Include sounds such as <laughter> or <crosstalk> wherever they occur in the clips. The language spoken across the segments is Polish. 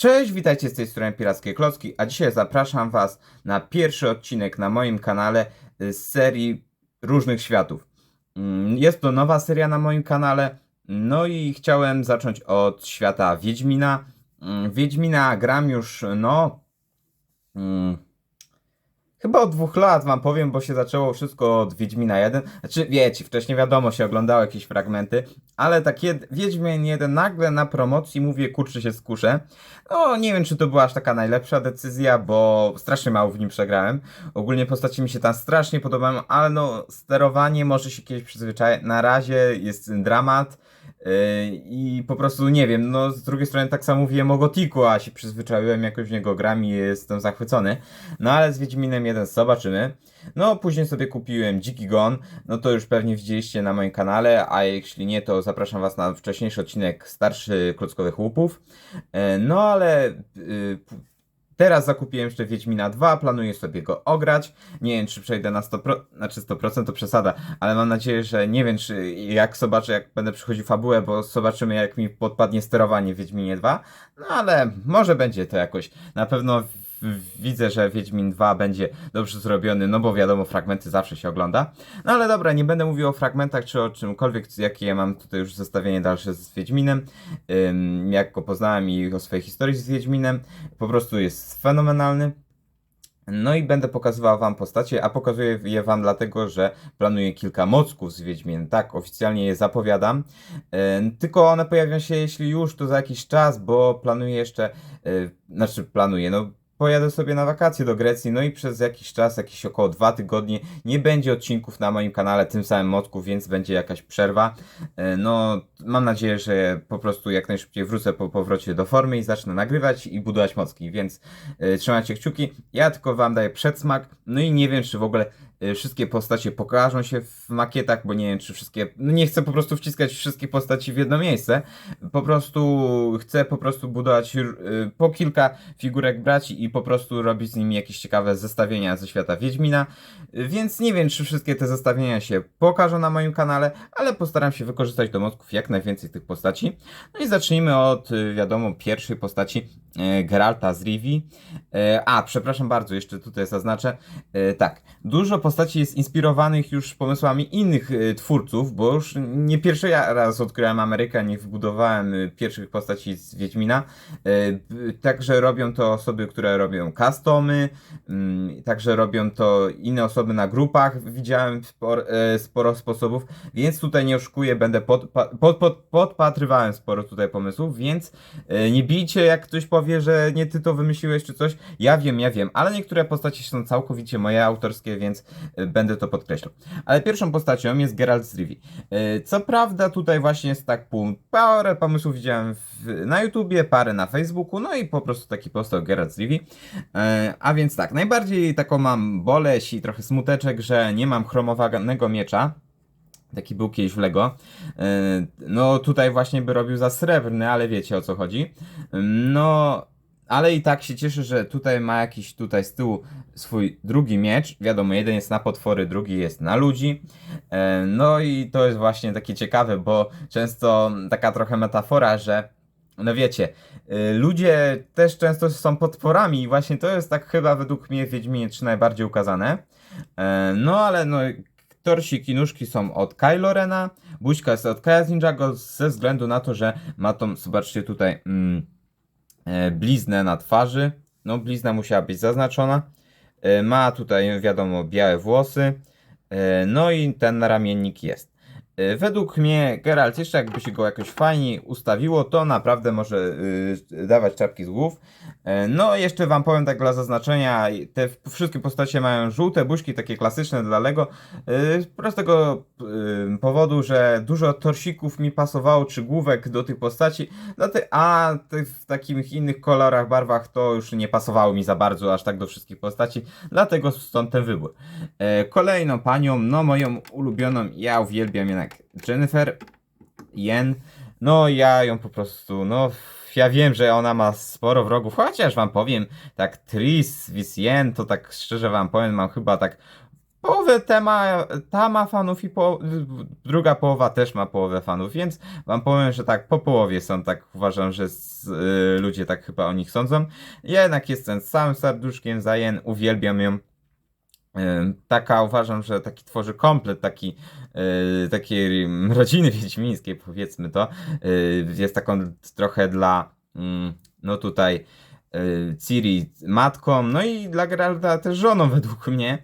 Cześć, witajcie z tej strony Pirackie Klocki, a dzisiaj zapraszam Was na pierwszy odcinek na moim kanale y, z serii Różnych Światów. Mm, Jest to nowa seria na moim kanale, no i chciałem zacząć od świata Wiedźmina. Mm, Wiedźmina gram już, no... Chyba od dwóch lat wam powiem, bo się zaczęło wszystko od Wiedźmina 1. Znaczy, wiecie, wcześniej wiadomo, się oglądało jakieś fragmenty, ale tak jed- Wiedźmin 1 nagle na promocji mówię, kurczę się skuszę. No, nie wiem, czy to była aż taka najlepsza decyzja, bo strasznie mało w nim przegrałem. Ogólnie postaci mi się tam strasznie podobają, ale no, sterowanie może się kiedyś przyzwyczaić. Na razie jest dramat. Yy, I po prostu nie wiem, no z drugiej strony tak samo mówiłem o Gotiku, a się przyzwyczaiłem jakoś w niego gram i jestem zachwycony. No ale z Wiedźminem 1 zobaczymy. No później sobie kupiłem Dziki Gon, no to już pewnie widzieliście na moim kanale, a jeśli nie, to zapraszam was na wcześniejszy odcinek starszy klockowych łupów. E, No ale y, teraz zakupiłem jeszcze Wiedźmina 2, planuję sobie go ograć. Nie wiem, czy przejdę na 100%, znaczy 100% to przesada, ale mam nadzieję, że nie wiem, czy jak zobaczę, jak będę przychodził fabułę, bo zobaczymy, jak mi podpadnie sterowanie w Wiedźminie 2. No ale może będzie to jakoś. Na pewno widzę, że Wiedźmin 2 będzie dobrze zrobiony, no bo wiadomo, fragmenty zawsze się ogląda. No ale dobra, nie będę mówił o fragmentach czy o czymkolwiek, jakie ja mam tutaj już zestawienie dalsze z Wiedźminem, ym, jak go poznałem i o swojej historii z Wiedźminem. Po prostu jest fenomenalny. No i będę pokazywał wam postacie, a pokazuję je wam dlatego, że planuję kilka mocków z Wiedźminem. Tak, oficjalnie je zapowiadam. Yy, tylko one pojawią się, jeśli już, to za jakiś czas, bo planuję jeszcze, yy, znaczy planuję, no pojadę sobie na wakacje do Grecji, no i przez jakiś czas, jakieś około dwa tygodnie, nie będzie odcinków na moim kanale tym samym mocków, więc będzie jakaś przerwa. E, No, mam nadzieję, że po prostu jak najszybciej wrócę po powrocie do formy i zacznę nagrywać i budować mocki, więc e, trzymajcie kciuki. Ja tylko wam daję przedsmak, no i nie wiem, czy w ogóle wszystkie postacie pokażą się w makietach, bo nie wiem, czy wszystkie, no nie chcę po prostu wciskać wszystkich postaci w jedno miejsce, po prostu chcę po prostu budować y, po kilka figurek braci i po prostu robić z nimi jakieś ciekawe zestawienia ze świata Wiedźmina. Y, Więc nie wiem, czy wszystkie te zestawienia się pokażą na moim kanale, ale postaram się wykorzystać do mozków jak najwięcej tych postaci. No i zacznijmy od, y, wiadomo, pierwszej postaci Geralta z Rivi. A, przepraszam bardzo, jeszcze tutaj zaznaczę. Tak, dużo postaci jest inspirowanych już pomysłami innych e, twórców, bo już nie pierwszy raz odkryłem Amerykę, nie wybudowałem e, pierwszych postaci z Wiedźmina. B- Także robią to osoby, które robią customy, mm, także robią to inne osoby na grupach. Widziałem spor, e, sporo sposobów, więc tutaj nie oszukuję, będę pod, pod, pod, podpatrywałem sporo tutaj pomysłów, więc nie bijcie, jak ktoś powie, że nie ty to wymyśliłeś czy coś. Ja wiem, ja wiem, ale niektóre postacie są całkowicie moje autorskie, więc będę to podkreślał. Ale pierwszą postacią jest Geralt z. E, Co prawda tutaj właśnie jest tak pół, parę pomysłów widziałem w, na YouTubie, parę na Facebooku, no i po prostu taki powstał Geralt z Rivi. E, A więc tak, najbardziej taką mam boleść i trochę smuteczek, że nie mam chromowanego miecza. Taki był kiedyś w Lego. E, No tutaj właśnie by robił za srebrny, ale wiecie o co chodzi. No, ale i tak się cieszę, że tutaj ma jakiś tutaj z tyłu swój drugi miecz. Wiadomo, jeden jest na potwory, drugi jest na ludzi. E, No i to jest właśnie takie ciekawe, bo często taka trochę metafora, że no wiecie, y, ludzie też często są potworami i właśnie to jest tak chyba według mnie w Wiedźminie 3 najbardziej ukazane. E, No ale no torsiki nóżki są od Kylo Rena, buźka jest od Kaja z Ninjago ze względu na to, że ma tą, zobaczcie tutaj, mm, e, bliznę na twarzy. No blizna musiała być zaznaczona. E, Ma tutaj wiadomo białe włosy. E, No i ten naramiennik jest. E, Według mnie Geralt jeszcze jakby się go jakoś fajnie ustawiło, to naprawdę może y, dawać czapki z głów. E, No jeszcze wam powiem tak dla zaznaczenia, te wszystkie postacie mają żółte buźki, takie klasyczne dla Lego, y, z prostego y, powodu, że dużo torsików mi pasowało, czy główek do tych postaci, Dlate- a te w takich innych kolorach, barwach to już nie pasowało mi za bardzo aż tak do wszystkich postaci, dlatego stąd ten wybór. E, kolejną panią, no moją ulubioną, ja uwielbiam jednak Jennifer Yen. No ja ją po prostu, no ja wiem, że ona ma sporo wrogów, chociaż wam powiem, tak Tris, Vis Yen, to tak szczerze wam powiem, mam chyba tak połowę ta ma, ta ma fanów i po, druga połowa też ma połowę fanów, więc wam powiem, że tak po połowie są, tak uważam, że z, y, ludzie tak chyba o nich sądzą. Ja jednak jestem całym serduszkiem za Jen, uwielbiam ją. Y, Taka uważam, że taki tworzy komplet taki, y, takiej rodziny <laughs> wiedźmińskiej, powiedzmy to. Y, Jest taką trochę dla, mm, no tutaj, Ciri matką, no i dla Geralda też żoną według mnie.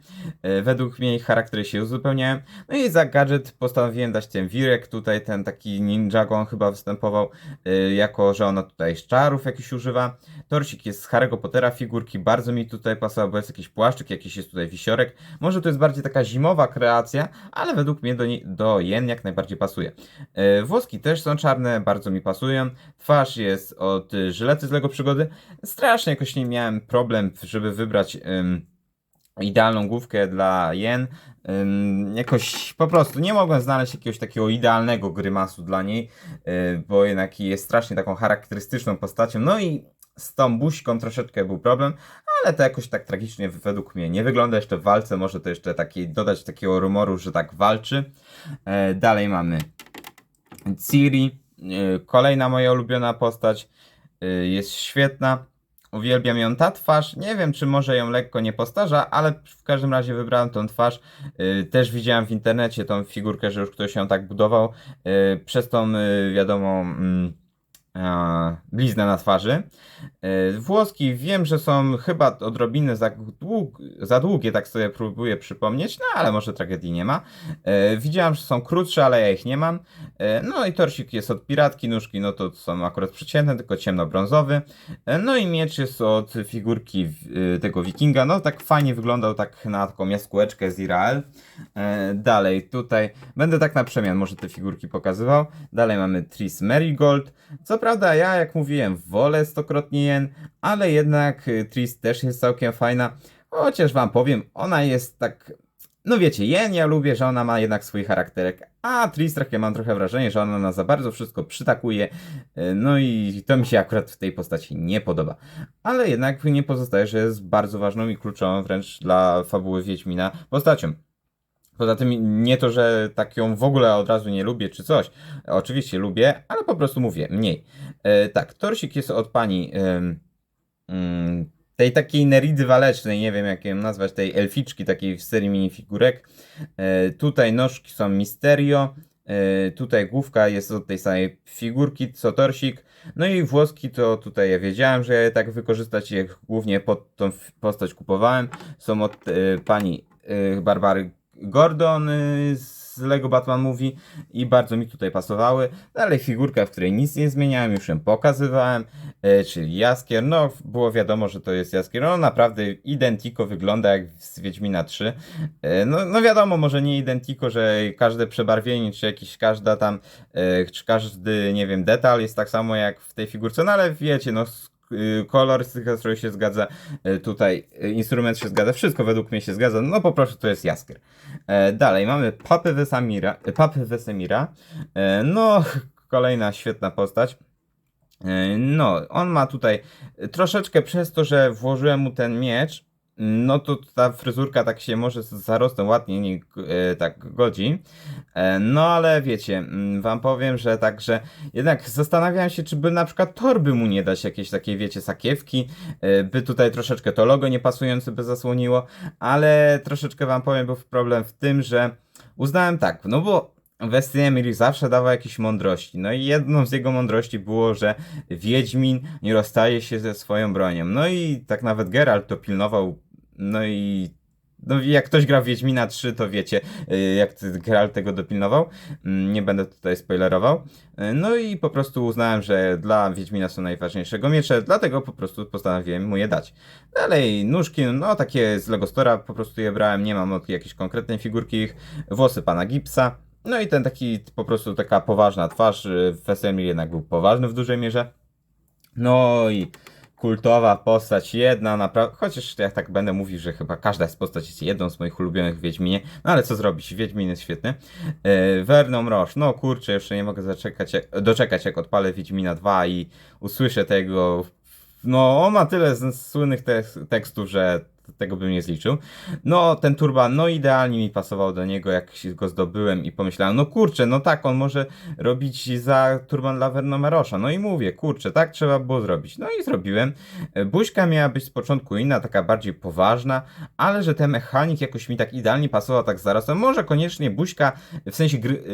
Y, Według mnie ich charaktery się uzupełniają. No i za gadżet postanowiłem dać ten wirek, tutaj ten taki ninjago on chyba występował, y, jako że ona tutaj z czarów jakiś używa. Torsik jest z Harry'ego Pottera figurki, bardzo mi tutaj pasował, bo jest jakiś płaszczyk, jakiś jest tutaj wisiorek. Może to jest bardziej taka zimowa kreacja, ale według mnie do, do Jen jak najbardziej pasuje. Y, Włoski też są czarne, bardzo mi pasują. Twarz jest od y, żylety z Lego Przygody. Strasznie jakoś nie miałem problem, żeby wybrać ym, idealną główkę dla Jen. Ym, jakoś po prostu nie mogłem znaleźć jakiegoś takiego idealnego grymasu dla niej, y, bo jednak jest strasznie taką charakterystyczną postacią. No i z tą buźką troszeczkę był problem, ale to jakoś tak tragicznie według mnie nie wygląda jeszcze w walce. Może to jeszcze taki, dodać takiego rumoru, że tak walczy. E, dalej mamy Ciri, y, kolejna moja ulubiona postać, y, jest świetna. Uwielbiam ją ta twarz. Nie wiem, czy może ją lekko nie postarza, ale w każdym razie wybrałem tą twarz. Y, Też widziałem w internecie tą figurkę, że już ktoś ją tak budował. y, Przez tą, y, wiadomo, mm, bliznę na twarzy. Włoski wiem, że są chyba odrobinę za, dług, za długie, tak sobie próbuję przypomnieć, no ale może tragedii nie ma. Widziałem, że są krótsze, ale ja ich nie mam. E, No i torsik jest od piratki, nóżki no to są akurat przeciętne, tylko ciemnobrązowy. E, No i miecz jest od figurki w- tego wikinga, no tak fajnie wyglądał tak na taką jaskółeczkę z Irael. E, Dalej, tutaj będę tak na przemian może te figurki pokazywał. Dalej mamy Tris Marigold. Co prawda ja, jak mówiłem, wolę stokrotnie jen, ale jednak Tris też jest całkiem fajna. Chociaż wam powiem, ona jest tak no wiecie, Jen ja lubię, że ona ma jednak swój charakterek, a Tristrak ja mam trochę wrażenie, że ona na za bardzo wszystko przytakuje, e, no i to mi się akurat w tej postaci nie podoba. Ale jednak nie pozostaje, że jest bardzo ważną i kluczową wręcz dla fabuły Wiedźmina postacią. Poza tym nie to, że tak ją w ogóle od razu nie lubię czy coś. Oczywiście lubię, ale po prostu mówię mniej. E, tak, torsik jest od pani tej takiej Neridy Walecznej, nie wiem jak ją nazwać, tej elficzki takiej w serii minifigurek. E, tutaj nóżki są Misterio, e, tutaj główka jest od tej samej figurki co torsik. No i włoski to tutaj ja wiedziałem, że je tak wykorzystać, je głównie pod tą postać kupowałem. Są od e, pani Barbary Gordon y, z Lego Batman Movie i bardzo mi tutaj pasowały. Dalej figurka, w której nic nie zmieniałem, już ją pokazywałem, e, czyli Jaskier. No, było wiadomo, że to jest Jaskier. No, naprawdę identiko wygląda jak z Wiedźmina 3. E, No, no wiadomo, może nie identiko, że każde przebarwienie, czy jakiś każda tam, e, czy każdy, nie wiem, detal jest tak samo jak w tej figurce, no ale wiecie, no y, kolor z tych nastrojów się zgadza, e, tutaj e, instrument się zgadza, wszystko według mnie się zgadza, no po prostu to jest Jaskier. E, dalej mamy Papy Wesemira, Papy Wesemira, e, no <laughs> kolejna świetna postać. E, No, on ma tutaj troszeczkę przez to, że włożyłem mu ten miecz, no to ta fryzurka tak się może z zarostem ładnie nie, e, tak godzi. E, No ale wiecie, mm, wam powiem, że także jednak zastanawiałem się, czy by na przykład torby mu nie dać jakiejś takiej, wiecie, sakiewki, e, by tutaj troszeczkę to logo niepasujące by zasłoniło, ale troszeczkę wam powiem, był problem w tym, że uznałem tak, no bo Wesemir zawsze dawał jakieś mądrości. No i jedną z jego mądrości było, że Wiedźmin nie rozstaje się ze swoją bronią. No i tak nawet Geralt to pilnował. No i no jak ktoś gra w Wiedźmina 3, to wiecie, y, jak Geralt tego dopilnował. Mm, Nie będę tutaj spoilerował. Y, No i po prostu uznałem, że dla Wiedźmina są najważniejszego miecze, dlatego po prostu postanowiłem mu je dać. Dalej, nóżki, no takie z Lego Store'a po prostu je brałem, nie mam od jakiejś konkretnej figurki ich. Włosy pana Gipsa. No i ten taki po prostu taka poważna twarz. y, Wesemir jednak był poważny w dużej mierze. No i kultowa postać, jedna naprawdę, chociaż ja tak będę mówił, że chyba każda z postać jest jedną z moich ulubionych w Wiedźminie, no ale co zrobić, Wiedźmin jest świetny. E, Vernon Roche, no kurczę, jeszcze nie mogę zaczekać, jak, doczekać jak odpalę Wiedźmina 2 i usłyszę tego, no on ma tyle z- słynnych tek- tekstów, że tego bym nie zliczył. No, ten turban, no idealnie mi pasował do niego, jak go zdobyłem i pomyślałem, no kurczę, no tak, on może robić za turban dla Vernomerosza. No i mówię, kurczę, tak trzeba było zrobić. No i zrobiłem. Buźka miała być z początku inna, taka bardziej poważna, ale że ten mechanik jakoś mi tak idealnie pasował, tak zaraz. Może koniecznie Buźka, w sensie gry,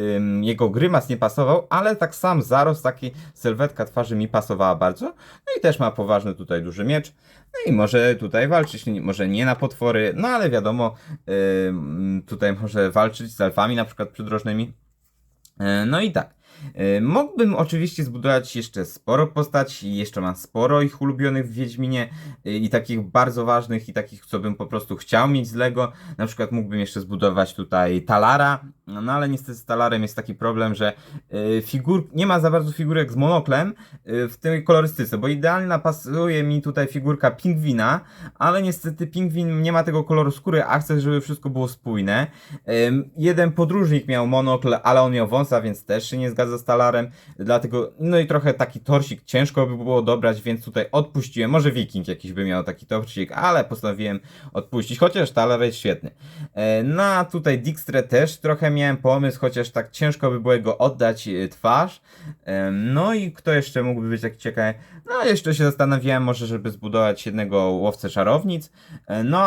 jego grymas nie pasował, ale tak sam zarost, taki sylwetka twarzy mi pasowała bardzo. No i też ma poważny tutaj duży miecz. No i może tutaj walczyć, może nie na potwory, no ale wiadomo, tutaj może walczyć z elfami na przykład przydrożnymi. E, No i tak. E, Mógłbym oczywiście zbudować jeszcze sporo postaci, jeszcze mam sporo ich ulubionych w Wiedźminie e, i takich bardzo ważnych i takich, co bym po prostu chciał mieć z Lego. Na przykład mógłbym jeszcze zbudować tutaj Talara, no ale niestety z Talarem jest taki problem, że e, figur, nie ma za bardzo figurek z monoklem e, w tej kolorystyce, bo idealnie pasuje mi tutaj figurka pingwina, ale niestety pingwin nie ma tego koloru skóry, a chcę, żeby wszystko było spójne. Ym, Jeden podróżnik miał monokl, ale on miał wąsa, więc też się nie zgadza z talarem. Dlatego, no i trochę taki torsik ciężko by było dobrać, więc tutaj odpuściłem. Może wiking jakiś by miał taki torsik, ale postanowiłem odpuścić, chociaż talar jest świetny. E, Na tutaj Dijkstrę też trochę miałem pomysł, chociaż tak ciężko by było go oddać e, twarz. No i kto jeszcze mógłby być taki ciekawy? No jeszcze się zastanawiałem może, żeby zbudować jednego łowcę czarownic. E, No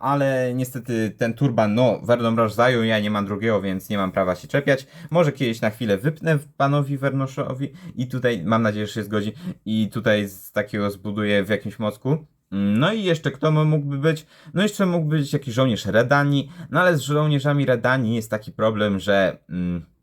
ale niestety ten turban, no Vernon Roche zajął, ja nie mam drugiego, więc nie mam prawa się czepiać. Może kiedyś na chwilę wypnę panowi Vernoszowi i tutaj mam nadzieję, że się zgodzi i tutaj z takiego zbuduję w jakimś mocku. No i jeszcze kto mógłby być? No jeszcze mógłby być jakiś żołnierz Redani, no ale z żołnierzami Redani jest taki problem, że... Mm,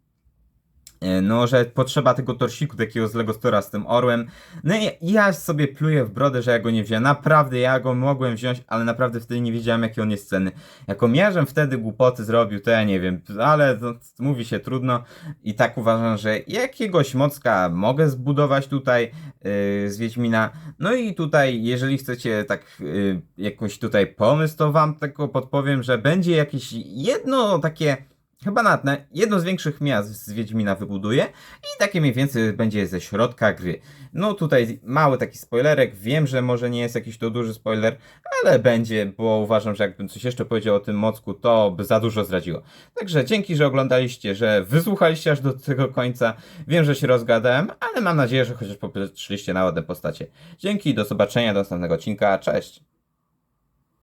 No, że potrzeba tego torsiku takiego z Lego Stora z tym orłem. No i ja sobie pluję w brodę, że ja go nie wziąłem. Naprawdę, ja go mogłem wziąć, ale naprawdę wtedy nie wiedziałem, jaki on jest cenny. Jako miarzem wtedy głupoty zrobił, to ja nie wiem, ale to, mówi się trudno. I tak uważam, że jakiegoś mocka mogę zbudować tutaj yy, z Wiedźmina. No i tutaj, jeżeli chcecie tak yy, jakiś tutaj pomysł, to wam tylko podpowiem, że będzie jakieś jedno takie Chyba nawet na jedno z większych miast z Wiedźmina wybuduje i takie mniej więcej będzie ze środka gry. No tutaj mały taki spoilerek, wiem, że może nie jest jakiś to duży spoiler, ale będzie, bo uważam, że jakbym coś jeszcze powiedział o tym mocku, to by za dużo zdradziło. Także dzięki, że oglądaliście, że wysłuchaliście aż do tego końca. Wiem, że się rozgadałem, ale mam nadzieję, że chociaż popatrzyliście na ładne postacie. Dzięki, do zobaczenia, do następnego odcinka, cześć!